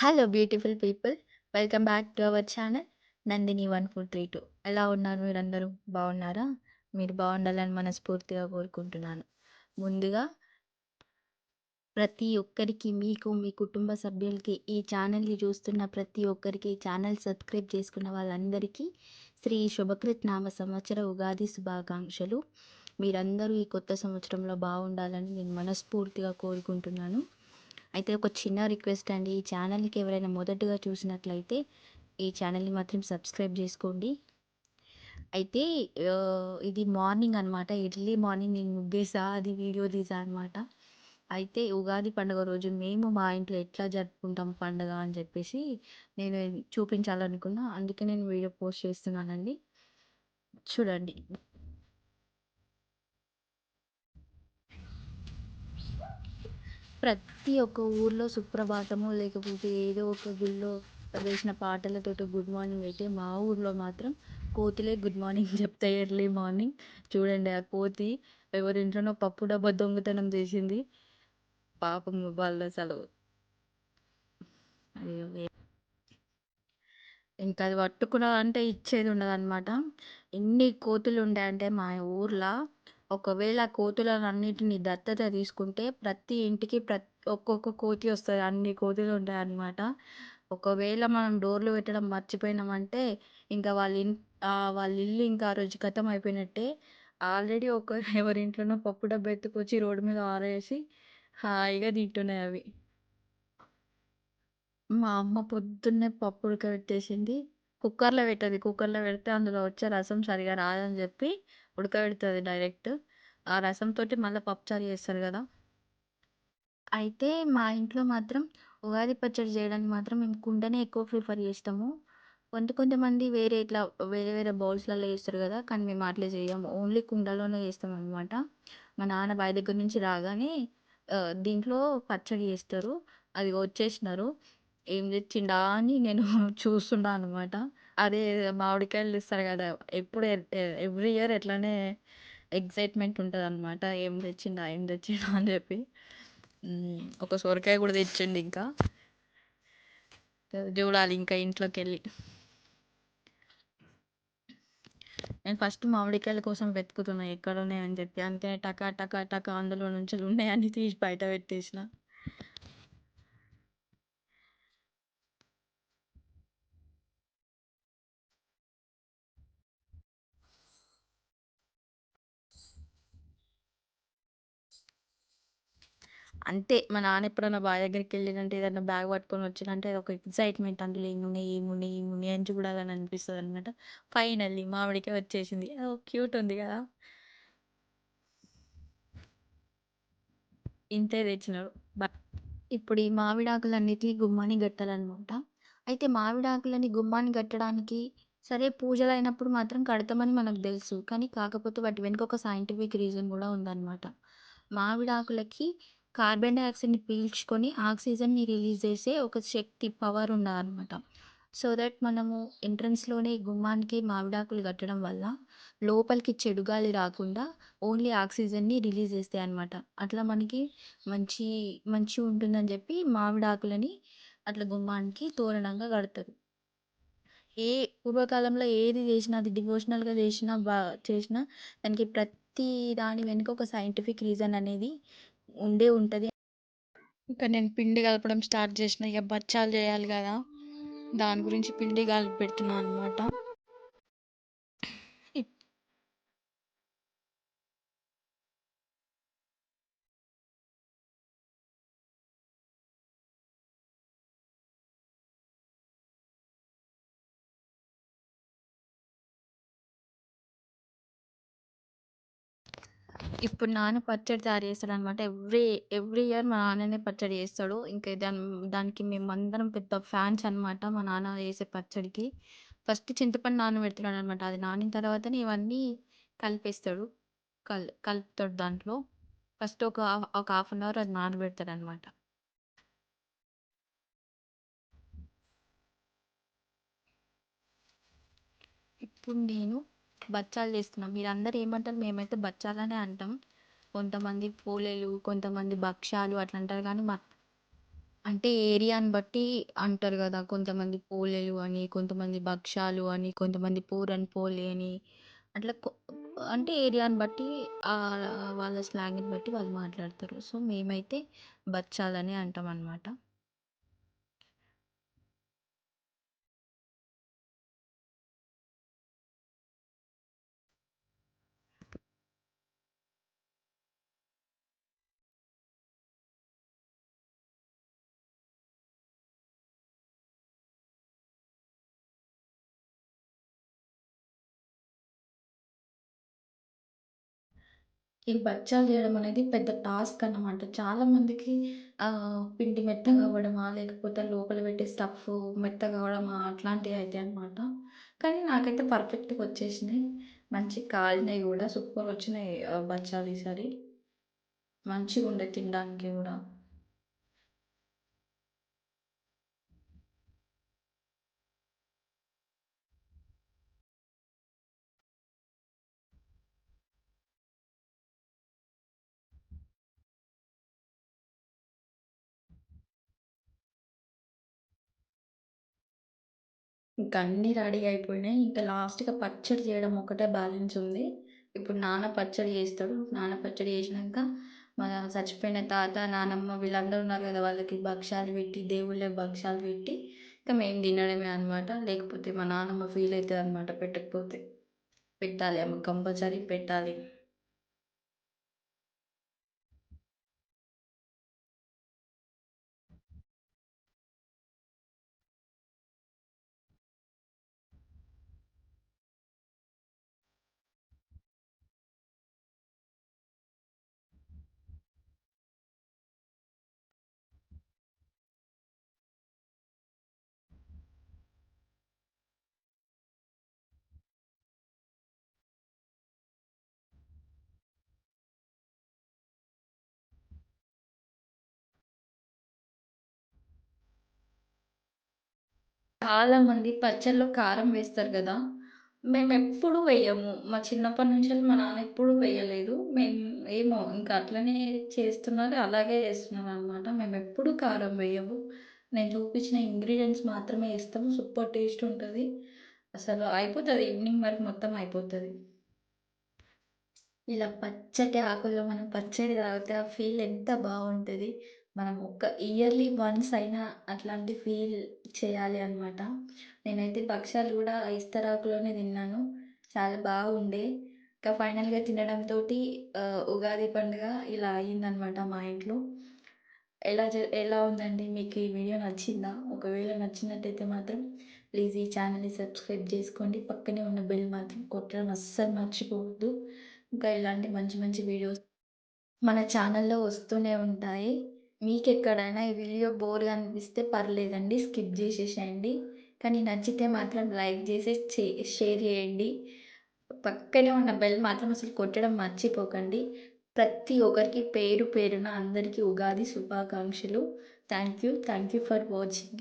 Hello beautiful people welcome back to our channel Nandini one four three two ఎలా ఉన్నారు మీరందరూ? బాగున్నారా? మీరు బాగుండాలని మనస్ఫూర్తిగా కోరుకుంటున్నాను. ముందుగా ప్రతి ఒక్కరికి మీకు మీ కుటుంబ సభ్యులకి ఈ ఛానల్ని చూస్తున్న ప్రతి ఒక్కరికి ఛానల్ సబ్స్క్రైబ్ చేసుకున్న వాళ్ళందరికీ శ్రీ శుభకృత్ నామ సంవత్సర ఉగాది శుభాకాంక్షలు. మీరందరూ ఈ కొత్త సంవత్సరంలో బాగుండాలని నేను మనస్ఫూర్తిగా కోరుకుంటున్నాను. అయితే ఒక చిన్న రిక్వెస్ట్ అండి. ఈ ఛానల్కి ఎవరైనా మొదటగా చూసినట్లయితే ఈ ఛానల్ని మాత్రం సబ్స్క్రైబ్ చేసుకోండి. అయితే ఇది మార్నింగ్ అనమాట ఎర్లీ మార్నింగ్ నేను ముగ్గేసా. అది వీడియో తీసా అనమాట అయితే ఉగాది పండుగ రోజు మేము మా ఇంట్లో ఎట్లా జరుపుకుంటాం పండుగ అని చెప్పేసి నేను చూపించాలనుకున్నా. అందుకే నేను వీడియో పోస్ట్ చేస్తున్నానండి. చూడండి. ప్రతి ఒక్క ఊర్లో సుప్రభాతము లేకపోతే ఏదో ఒక గుళ్ళో వేసిన పాటలతోటి గుడ్ మార్నింగ్ అయితే మా ఊర్లో మాత్రం కోతులే గుడ్ మార్నింగ్ చెప్తాయి ఎర్లీ మార్నింగ్. చూడండి ఆ కోతి ఎవరింట్లోనో పప్పు డబ్బా దొంగతనం చేసింది. పాపం వాళ్ళు అసలు అయ్యో ఇంకా అది పట్టుకున్నా అంటే ఇచ్చేది ఉండదు అనమాట ఎన్ని కోతులు ఉంటాయంటే మా ఊర్లో ఒకవేళ ఆ కోతులను అన్నిటిని దత్తత తీసుకుంటే ప్రతి ఇంటికి ప్రతి ఒక్కొక్క కోతి వస్తుంది. అన్ని కోతులు ఉంటాయి అన్నమాట ఒకవేళ మనం డోర్లు పెట్టడం మర్చిపోయినామంటే ఇంకా వాళ్ళ ఇన్ వాళ్ళ ఇల్లు ఇంకా ఆ రోజు ఖతం అయిపోయినట్టే ఆల్రెడీ ఒక ఎవరింట్లోనో పప్పు డబ్బా ఎత్తుకొచ్చి రోడ్డు మీద ఆరేసి హాయిగా తింటున్నాయి అవి. మా అమ్మ పొద్దున్నే పప్పు ఉడకబెట్టేసింది కుక్కర్లో పెట్టదు. కుక్కర్లో పెడితే అందులో వచ్చే రసం సరిగా రాదని చెప్పి ఉడకబెడుతుంది డైరెక్ట్. ఆ రసంతో మళ్ళీ పప్పుచారు చేస్తారు కదా. అయితే మా ఇంట్లో మాత్రం ఉగాది పచ్చడి చేయడానికి మాత్రం మేము కుండనే ఎక్కువ ప్రిఫర్ చేస్తాము. కొంత కొంతమంది వేరే ఇట్లా వేరే వేరే బౌల్స్లలో చేస్తారు కదా. కానీ మేము అట్లా చేయము. ఓన్లీ కుండలోనే చేస్తాం అనమాట మా నాన్న బావి దగ్గర నుంచి రాగానే దీంట్లో పచ్చడి చేస్తారు. అది వచ్చేసినారు. ఏం తెచ్చిండా అని నేను చూస్తుండా అనమాట అదే మామిడికాయలు తెస్తారు కదా ఎప్పుడు ఎవ్రీ ఇయర్ ఎట్లానే ఎగ్జైట్మెంట్ ఉంటుంది అనమాట ఏం తెచ్చిండా ఏం తెచ్చిండా అని చెప్పి. ఒక సొరకాయ కూడా తెచ్చిండు ఇంకా. చూడాలి ఇంకా ఇంట్లోకి వెళ్ళి నేను ఫస్ట్ మామిడికాయల కోసం వెతుకుతున్నా ఎక్కడ ఉన్నాయని చెప్పి. అంతే టకా టకా టకా అందులో నుంచి ఉన్నాయని తీసి బయట పెట్టేసిన. అంతే. మా నాన్న ఎప్పుడన్నా బావి దగ్గరికి వెళ్ళినంటే ఏదైనా బ్యాగ్ పట్టుకొని వచ్చినంటే ఒక ఎక్సైట్మెంట్ అందులో ఏమున్నాయి ఏమున్నాయి ఏమున్నాయి అని చూడాలని అనిపిస్తుంది అనమాట ఫైనల్లీ మామిడికాయ వచ్చేసింది. అది క్యూట్ ఉంది కదా! ఇంతే తెచ్చినారు. బ- ఇప్పుడు ఈ మామిడాకులన్నిటికీ గుమ్మాని కట్టాలన్నమాట. అయితే మామిడాకులని గుమ్మాన్ని కట్టడానికి సరే పూజలు అయినప్పుడు మాత్రం కడతామని మనకు తెలుసు. కానీ కాకపోతే వాటి వెనుక ఒక సైంటిఫిక్ రీజన్ కూడా ఉందన్నమాట. మామిడాకులకి కార్బన్ డైఆక్సైడ్ని పీల్చుకొని ఆక్సిజన్ని రిలీజ్ చేసే ఒక శక్తి పవర్ ఉన్నదన్నమాట సో దట్ మనము ఎంట్రన్స్లోనే గుమ్మానికి మామిడాకులు కట్టడం వల్ల లోపలికి చెడు గాలి రాకుండా ఓన్లీ ఆక్సిజన్ని రిలీజ్ చేస్తాయి అన్నమాట. అట్లా మనకి మంచి మంచి ఉంటుందని చెప్పి మామిడాకులని అట్లా గుమ్మానికి తోరణంగా కడతారు. ఏ పూర్వకాలంలో ఏది చేసినా అది డివోషనల్గా చేసినా బా చేసినా దానికి ప్రతి దాని వెనుక ఒక సైంటిఫిక్ రీజన్ అనేది ఉండే ఉంటుంది. ఇంకా నేను పిండి కలపడం స్టార్ట్ చేసిన. ఇక బచ్చాలు చేయాలి కదా. దాని గురించి పిండి కలిపి పెడుతున్నాను అనమాట ఇప్పుడు నాన్న పచ్చడి తయారు చేస్తాడు అనమాట ఎవ్రీ ఎవ్రీ ఇయర్ మా నాన్ననే పచ్చడి చేస్తాడు. ఇంకా దాని దానికి మేమందరం పెద్ద ఫ్యాన్స్ అనమాట మా నాన్న చేసే పచ్చడికి. ఫస్ట్ చింతపండు నానబెడతాడు అనమాట అది నానిన తర్వాతనే ఇవన్నీ కలిపేస్తాడు. కల్ కలుపుతాడు దాంట్లో. ఫస్ట్ ఒక హాఫ్- ఒక హాఫ్ అన్ అవర్ అది నానబెడతాడు అనమాట ఇప్పుడు నేను బచ్చాలు చేస్తున్నాం. మీరందరూ ఏమంటారు? మేమైతే బచ్చాలనే అంటాం. కొంతమంది పోలేలు కొంతమంది భక్ష్యాలు అట్లా అంటారు కానీ మా అంటే ఏరియాని బట్టి అంటారు కదా. కొంతమంది పోలేలు అని, కొంతమంది భక్షాలు అని, కొంతమంది పూరన్ పోలే అని. అట్లా అంటే ఏరియాని బట్టి వాళ్ళ స్లాంగ్‌ని బట్టి వాళ్ళు మాట్లాడతారు. సో, మేమైతే బచ్చాలనే అంటాం అన్నమాట. ఈ బచ్చాలు చేయడం అనేది పెద్ద టాస్క్ అన్నమాట. చాలామందికి ఆహ్, పిండి మెత్తగా అవ్వడమా, లేకపోతే లోపల పెట్టే స్టఫ్ మెత్తగా అవ్వడమా అట్లాంటివి అయితాయన్నమాట. కానీ నాకైతే పర్ఫెక్ట్‌గా వచ్చేసినాయి. మంచిగా కాలినాయి గూడా. సూపర్ వచ్చినాయి ఆహ్, బచ్చాలు ఈసారి. మంచిగుండే తినడానికి గూడా. ఇంక అన్నీ రెడీ అయిపోయినాయి. ఇంకా లాస్ట్‌గా పచ్చడి చేయడం ఒకటే బ్యాలెన్స్ ఉంది. ఇప్పుడు నాన్న పచ్చడి చేస్తాడు. నాన్న పచ్చడి చేసినాక మన చచ్చిపోయిన తాత, నానమ్మ వీళ్ళందరూ ఉన్నారు కదా! వాళ్ళకి భక్షాలు పెట్టి, దేవుళ్ళకి భక్షాలు పెట్టి, ఇంక మేము తినడమే అనమాట. లేకపోతే మా నానమ్మ ఫీల్ అవుతుంది అనమాట పెట్టకపోతే. పెట్టాలి ఆమె కంపల్సరీ పెట్టాలి. చాలామంది పచ్చడిలో కారం వేస్తారు కదా. మేము ఎప్పుడూ వేయము. మా చిన్నప్పటి నుంచి మా నాన్న ఎప్పుడూ వేయలేదు. మేము ఏమో ఇంకా అట్లనే చేస్తున్నారు. అలాగే చేస్తున్నారు అనమాట మేము ఎప్పుడు కారం వేయము. నేను చూపించిన ఇంగ్రీడియంట్స్ మాత్రమే వేస్తాము. సూపర్ టేస్ట్ ఉంటుంది. అసలు అయిపోతుంది. ఈవినింగ్ వరకు మొత్తం అయిపోతుంది. ఇలా పచ్చటి ఆకుల్లో మనం పచ్చడి తాగితే ఆ ఫీల్ ఎంత బాగుంటుంది. మనం ఒక ఇయర్‌లీ వన్స్ అయినా అట్లాంటి ఫీల్ చేయాలి అనమాట. నేనైతే భక్షాలు కూడా ఇస్తరాకులోనే తిన్నాను. చాలా బాగుండే. ఇంకా ఫైనల్‌గా తినడంతోటి ఉగాది పండుగ ఇలా అయిందనమాట మా ఇంట్లో. ఎలా జ ఎలా ఉందండి? మీకు ఈ వీడియో నచ్చిందా? ఒకవేళ నచ్చినట్టయితే మాత్రం ప్లీజ్ ఈ ఛానల్‌ని సబ్స్క్రైబ్ చేసుకోండి. పక్కనే ఉన్న బెల్ మాత్రం కొట్టడం అస్సలు మర్చిపోవద్దు. ఇంకా ఇలాంటి మంచి మంచి వీడియోస్ మన ఛానల్‌లో వస్తూనే ఉంటాయి. మీకెక్కడైనా ఈ వీడియో బోర్‌గా అనిపిస్తే పర్లేదండి. స్కిప్ చేసేసేయండి కానీ నచ్చితే మాత్రం లైక్ చేసి చే షేర్ చేయండి పక్కనే ఉన్న బెల్ మాత్రం అసలు కొట్టడం మర్చిపోకండి. ప్రతి ఒక్కరికి పేరు పేరున అందరికీ ఉగాది శుభాకాంక్షలు. Thank you. Thank you for watching.